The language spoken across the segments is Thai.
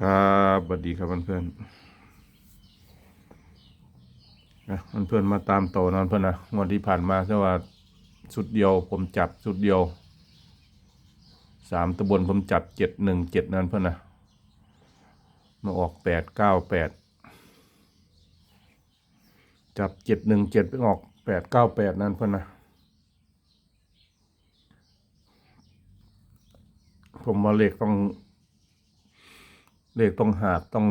ครับสวัสดีครับเพื่อนๆนะเพื่อนๆมาตามโตนอนเพื่อนนะงวดที่ผ่านมาก็ว่าสุดเดียวผมจับสุดเดียวสามตะบนผมจับเจ็ดหนึ่งเจ็ดนั่นเพื่อนนะมาออกแปดเก้าแปดจับเจ็ดหนึ่งเจ็ดไปออกแปดเก้าแปดนั่นเพื่อนนะผมว่าเลขต้อง เลขต้องหากต้อง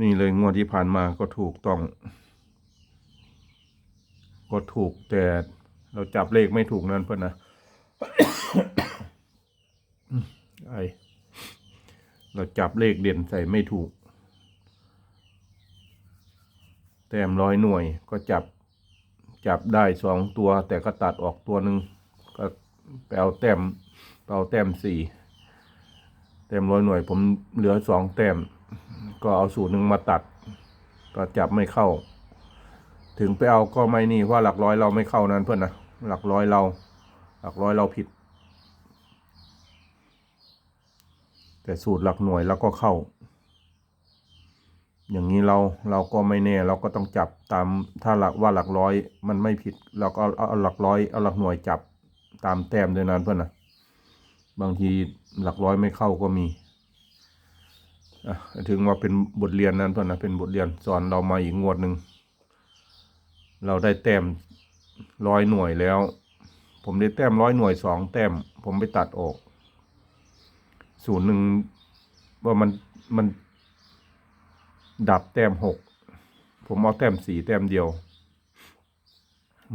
นี่เลยงวดที่ผ่านมาก็ถูกต้อง ก็ถูกแต่เราจับเลขไม่ถูกนั่นเพื่อนนะไอเราจับเลขเด่นใส่ไม่ถูก แต้มร้อยหน่วยก็จับจับได้สองตัว แต่ก็ตัดออกตัวหนึ่งก็ไปเอาแต้มไปเอาแต้มสี่ แต้มร้อยหน่วย ผมเหลือสองแต้ม ก็เอาสูตรหนึ่งมาตัด ก็จับไม่เข้า ถึงไปเอาก็ไม่นี่ว่าหลักร้อยเราไม่เข้านั้นเพื่อนนะหลักร้อยเรา หลักร้อยเราผิด แต่สูตรหลักหน่วยเราก็เข้า อย่างนี้เราเราก็ไม่แน่เราก็ต้องจับตามถ้าหลักว่าหลักร้อยมันไม่ผิด เราก็เอาเอาหลักร้อยเอาหลักหน่วยจับตามแต้มด้วยนั้นเพื่อนนะ บางทีหลักร้อยไม่เข้าก็มีถึงว่าเป็นบทเรียนนั้นเพื่อนนะเป็นบทเรียนสอนเรามาอีกงวดหนึ่งเราได้แต้มร้อยหน่วยแล้ว ผมได้แต้มร้อยหน่วยสองแต้ม ผมไปตัดออก ศูนย์หนึ่งว่ามันมันดับแต้มหกผมเอาแต้มสี่แต้มเดียว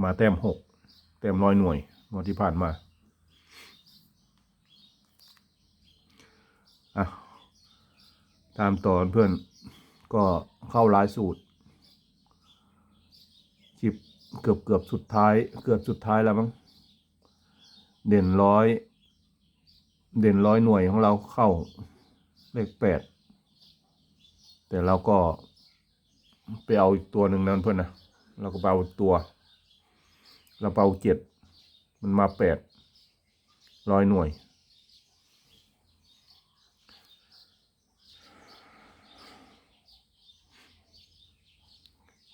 มาแต้มหกแต้มร้อยหน่วยงวดที่ผ่านมา อะตามต่อเพื่อนก็เข้าหลายสูตรคลิปเกือบเกือบสุดท้าย เกือบสุดท้ายแล้วมั้งเด่นร้อยเด่นร้อยหน่วยของเราเข้าเลขแปดแต่เราก็ไปเอาอีกตัวหนึ่งนั้นเพื่อนนะเราก็เอาตัว เราเอาเจ็ดมันมาแปดร้อยหน่วย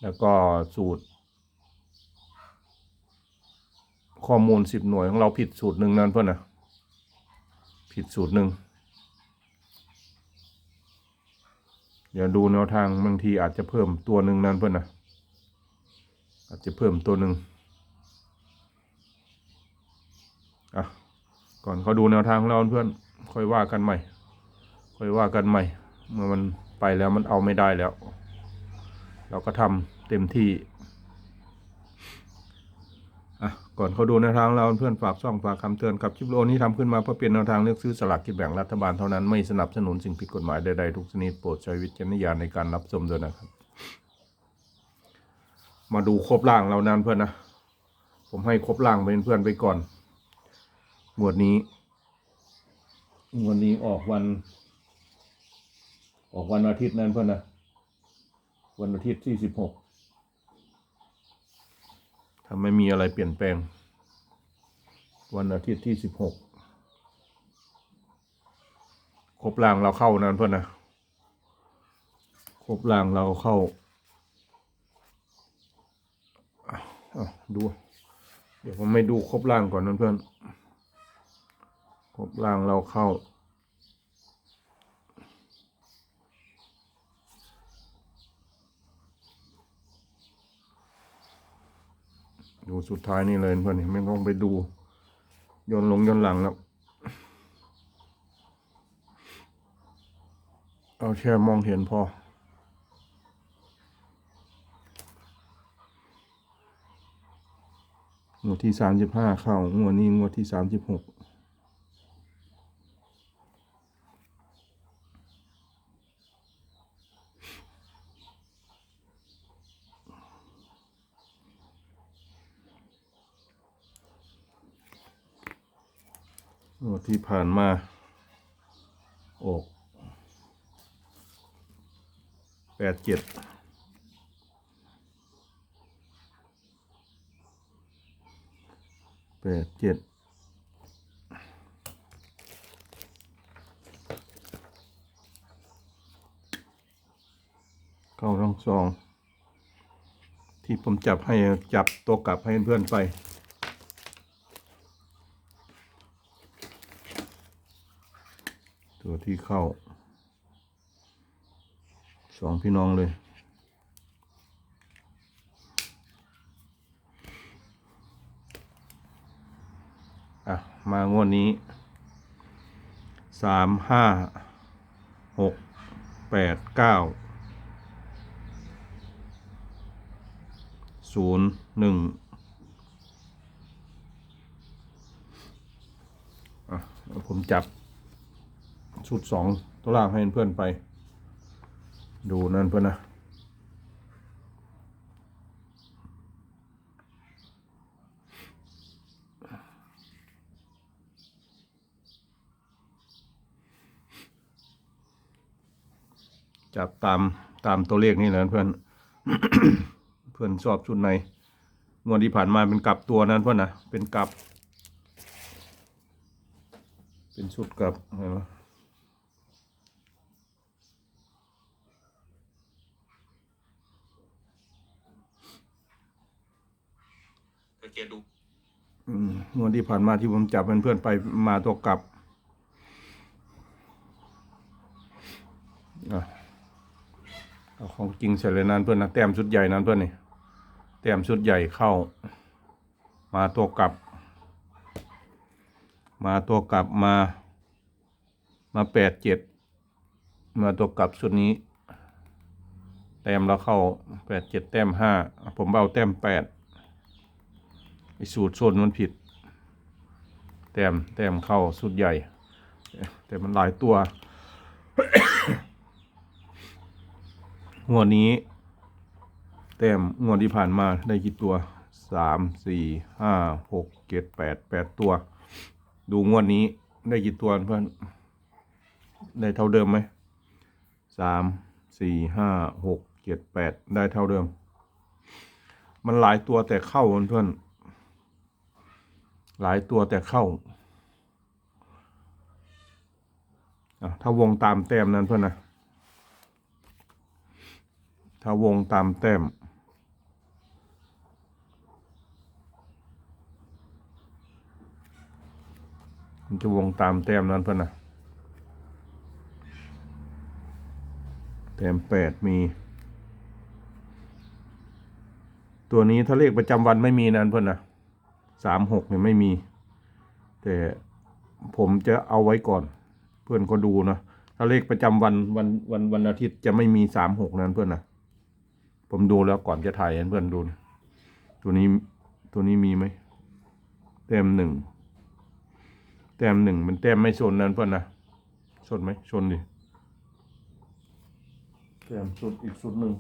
แล้วก็สูตร ข้อมูลสิบหน่วยของเราผิดสูตรหนึ่งนั้นเพื่อนนะผิดสูตรหนึ่งเดี๋ยวดูแนวทางบางทีอาจจะเพิ่มตัวหนึ่งนั่นเพื่อนนะอาจจะเพิ่มตัวหนึ่งอะก่อนเขาดูแนวทางของเราเพื่อน ค่อยว่ากันใหม่ ค่อยว่ากันใหม่ เมื่อมันไปแล้วมันเอาไม่ได้แล้ว เราก็ทำเต็มที่อะก่อนเขาดูแนวทางเราเพื่อนฝากช่องฝากคำเตือนกับคลิปโอนี้ทำขึ้นมาเพื่อเปลี่ยนแนวทางเลือกซื้อสลากกินแบ่งรัฐบาลเท่านั้นไม่สนับสนุนสิ่งผิดกฎหมายใดๆทุกชนิดโปรดใช้วิจารณญาณในการรับชมด้วยนะครับ มาดูครบล่างเรานั้นเพื่อนนะผมให้ครบล่างเป็นเพื่อนไปก่อนงวดนี้งวดนี้ออกวัน ออกวันอาทิตย์นั้นเพื่อนนะ วันอาทิตย์ที่สิบหกถ้าไม่มีอะไรเปลี่ยนแปลง วันอาทิตย์ที่สิบหกครบรางเราเข้านั้นเพื่อนนะครบรางเราเข้าอะอะดู เดี๋ยวผมไม่ดูครบรางก่อนนั้นเพื่อน ครบรางเราเข้า ดูสุดท้ายนี่เลยเพื่อนไม่ต้องไปดูย้อนลงย้อนหลังแล้ว เอาแค่มองเห็นพอ งวดที่สามสิบห้าเข้างวดนี้งวดที่สามสิบหก ที่ผ่านมาอกแปดเจ็ดแปดเจ็ดเข้าทั้งสอง ที่ผมจับให้จับตัวกลับให้เพื่อนไป ที่เข้า สองพี่น้องเลยอะ มางวดนี้สามห้าหกแปดเก้าศูนย์หนึ่งอะผมจับ ชุดสองตัวล่างให้เพื่อนไป ดูนั่นเพื่อนนะจับตามตามตัวเลขนี่แหละเพื่อน เพื่อนชอบชุดไหนงวดที่ผ่านมาเป็นกลับตัวนั้นเพื่อนนะเป็นกลับ เป็นชุดกลับเห็นไหม สังเกตดู อืม งวดที่ผ่านมาที่ผมจับเพื่อนๆไปมาตัวกลับเอาของจริงเสร็จเลยนั้นเพื่อนนะแต้มชุดใหญ่นั้นเพื่อนนี่แต้มชุดใหญ่เข้า มาตัวกลับ มาตัวกลับมา มาแปดเจ็ดมาตัวกลับชุดนี้ แต้มแล้วเข้าแปดเจ็ดแต้มห้าผมเอาแต้มแปด ไอสูตรโซนมันผิด แต้มแต้มเข้าสุดใหญ่ แต่มันหลายตัวงวดนี้ แต้มงวดที่ผ่านมาได้กี่ตัวสามสี่ห้าหกเจ็ดแปดแปดตัว ดูงวดนี้ได้กี่ตัวเพื่อนได้เท่าเดิมไหมสามสี่ห้าหกเจ็ดแปดได้เท่าเดิม มันหลายตัวแต่เข้าเพื่อน หลายตัวแต่เข้า ถ้าวงตามแต้มนั้นเพื่อนนะ ถ้าวงตามแต้ม มันจะวงตามแต้มนั้นเพื่อนนะแต้มแปดมี ตัวนี้ถ้าเลขประจำวันไม่มีนั้นเพื่อนนะ สามหกเนี่ยไม่มี แต่ผมจะเอาไว้ก่อน เพื่อนก็ดูนะถ้าเลขประจำวันวันวันวันอาทิตย์จะไม่มีสามหกนั้นเพื่อนนะผมดูแล้วก่อนจะถ่ายให้เพื่อนดูนะตัวนี้ตัวนี้มีไหมแต้มหนึ่งแต้มหนึ่งมันแต้มไม่ชนนั้นเพื่อนนะชนไหมชนดิแต้มสุดอีกสุดหนึ่ง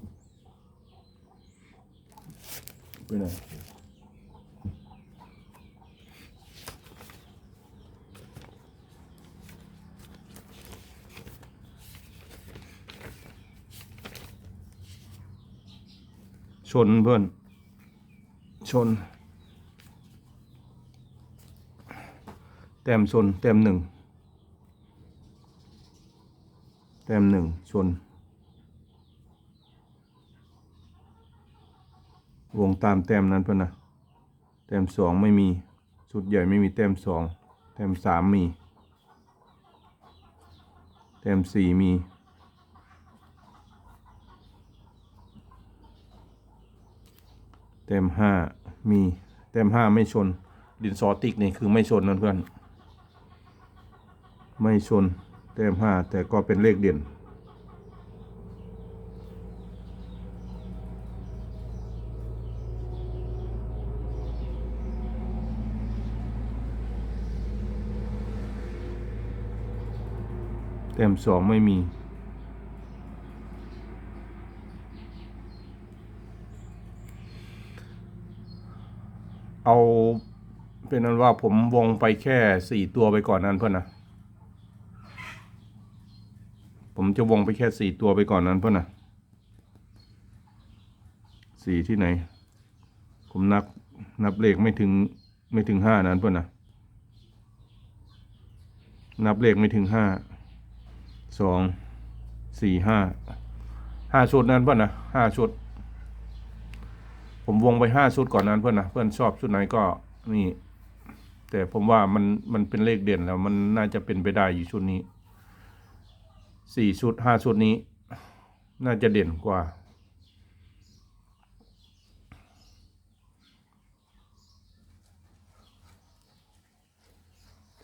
ไปไหน ชนเพื่อน ชน แต้มชน แต้มหนึ่ง แต้มหนึ่งชน วงตามแต้มนั้นเพื่อนนะแต้มสองไม่มี ชุดใหญ่ไม่มีแต้มสองแต้มสามมี แต้มสี่มี แต้มห้ามีแต้มห้าไม่ชน ดินสอติกนี่คือไม่ชนนั่นเพื่อน ไม่ชนแต้มห้าแต่ก็เป็นเลขเด่นแต้มสองไม่มี เอา เป็นว่าผมวงไปแค่สี่ตัวไปก่อนนั้นเพื่อนนะ ผมจะวงไปแค่สี่ตัวไปก่อนนั้นเพื่อนนะสี่ที่ไหน ผมนับนับเลขไม่ถึงไม่ถึงห้านั้นเพื่อนนะนับเลขไม่ถึงห้าสองสี่ห้าห้าชุดนั้นเพื่อนนะห้าชุด ผมวงไปห้าชุดก่อนนั้นเพื่อนนะเพื่อนชอบชุดไหนก็นี่ แต่ผมว่ามันมันเป็นเลขเด่นแล้ว มันน่าจะเป็นไปได้อยู่ชุดนี้สี่ชุดห้าชุดนี้ น่าจะเด่นกว่า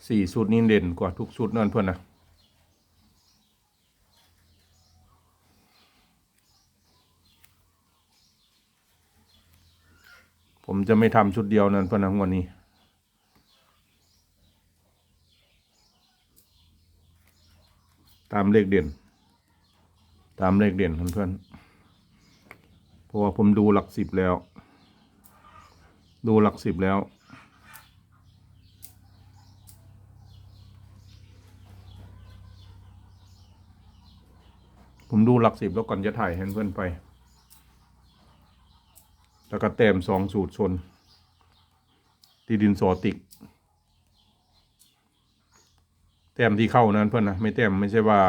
สี่ชุดนี้เด่นกว่าทุกชุดนั่นเพื่อนนะผมจะไม่ทำชุดเดียวนั่นเพื่อนนะวันนี้ามเลขเด่น ตามเลขเด่นเพื่อนๆเพราะว่าผมดูหลักสิบแล้ว ดูหลักสิบแล้ว ผมดูหลักสิบแล้วก่อนจะถ่ายให้เพื่อนไป แล้วก็แต้มสองสูตรชน ที่ดินสอติก แต้มที่เข้านั้นเพื่อนนะไม่แต้มไม่ใช่ว่า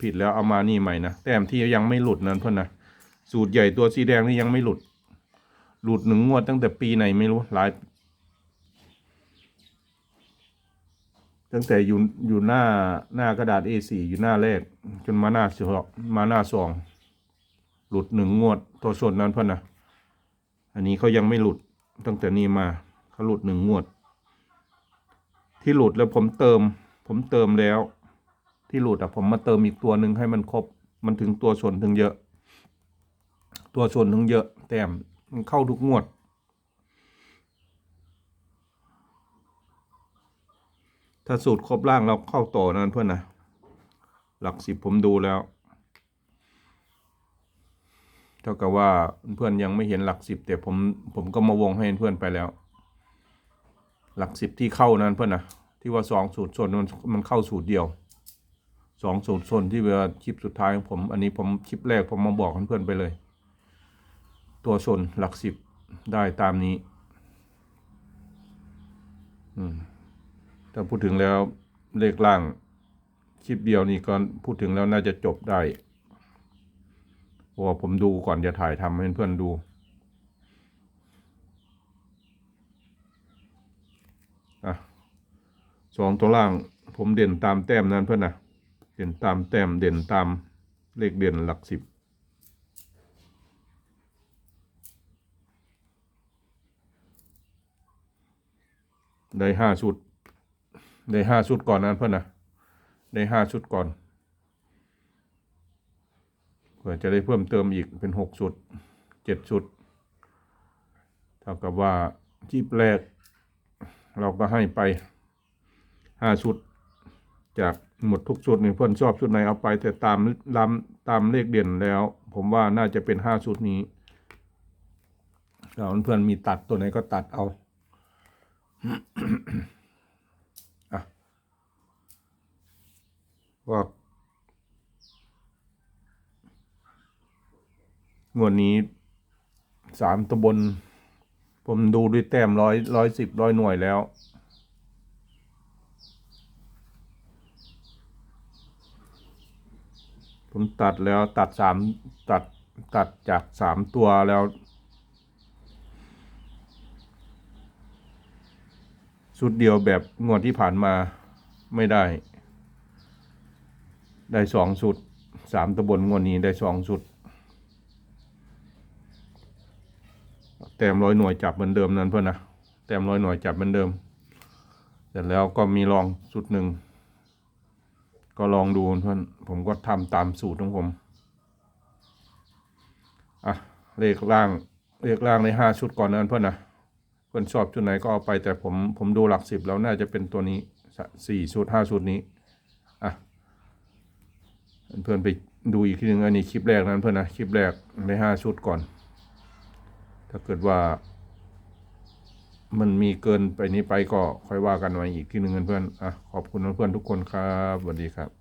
ผิดแล้วเอามานี่ใหม่นะแต้มที่ยังไม่หลุดนั้นเพื่อนนะสูตรใหญ่ตัวสีแดงนี่ยังไม่หลุด หลุดหนึ่งงวดตั้งแต่ปีไหนไม่รู้หลาย ตั้งแต่อยู่อยู่หน้าหน้ากระดาษ A4 อยู่หน้าแรก จนมาหน้าสองมาหน้าสองหลุดหนึ่งงวดตัวชนนั้นเพื่อนนะอันนี้เขายังไม่หลุดตั้งแต่นี้มาเขาหลุดหนึ่งงวด ที่หลุดแล้วผมเติม ผมเติมแล้ว ที่หลุดอะผมมาเติมอีกตัวหนึ่งให้มันครบ มันถึงตัวชนถึงเยอะ ตัวชนถึงเยอะ แต้มมันเข้าทุกงวด ถ้าสูตรครบล่างเราเข้าต่อนั้นเพื่อนนะหลักสิบผมดูแล้ว เท่ากับว่าเพื่อนยังไม่เห็นหลักสิบแต่ผมผมก็มาวงให้เพื่อนไปแล้ว หลักสิบที่เข้านั้นเพื่อนนะ ที่ว่าสองสูตรส่วนมันมันเข้าสูตรเดียวสองสูตรส่วนที่เวลาคลิปสุดท้ายของผม อันนี้ผมคลิปแรกผมมาบอกเพื่อนๆไปเลย ตัวชนหลักสิบได้ตามนี้ถ้าพูดถึงแล้วเลขล่างคลิปเดียวนี้ก็พูดถึงแล้วน่าจะจบได้เพราะว่าผมดูก่อนจะถ่ายทำให้เพื่อนๆดู อะ สองตัวล่าง ผมเด่นตามแต้มนั้นเพื่อนนะเด่นตามแต้มเด่นตามเลขเด่นหลักสิบได้ห้าชุด ได้ห้าชุดก่อนนั้นเพื่อนนะได้ห้าชุดก่อนเผื่อจะได้เพิ่มเติมอีกเป็นหกชุดเจ็ดชุด เท่ากับว่าจีบแรก เราก็ให้ไป ห้าชุด จากหมดทุกชุดนี่เพื่อนชอบชุดไหนเอาไป แต่ตามตามตามเลขเด่นแล้ว ผมว่าน่าจะเป็นห้าชุดนี้แล้วเพื่อนมีตัดตัวไหนก็ตัดเอาอะว่างวดนี้สามตำบล ผมดูด้วยแต้มร้อยร้อยสิบร้อยหน่วยแล้ว ผมตัดแล้วตัดสามตัดตัดจากสามตัวแล้วชุดเดียวแบบงวดที่ผ่านมาไม่ได้ ได้สองชุดสามตำบลงวดนี้ได้สองชุด แต้มร้อยหน่วยจับเหมือนเดิมนั่นเพื่อนนะแต้มร้อยหน่วยจับเหมือนเดิม เสร็จแล้วก็มีลองสุดหนึ่ง ก็ลองดูเพื่อนผมก็ทำตามสูตรของผม อะ เลขล่าง เลขล่างในห้าชุดก่อนนั้นเพื่อนนะเพื่อนชอบชุดไหนก็เอาไปแต่ผมผมดูหลักสิบแล้วน่าจะเป็นตัวนี้สี่ชุดห้าชุดนี้ อะ เพื่อนไปดูอีกทีหนึ่งอันนี้คลิปแรกนั้นเพื่อนนะคลิปแรกในห้าชุดก่อน ถ้าเกิดว่า มันมีเกินไปนี้ไปก็ค่อยว่ากันไว้อีกทีหนึ่งเพื่อนๆอะขอบคุณเพื่อนๆทุกคนครับสวัสดีครับ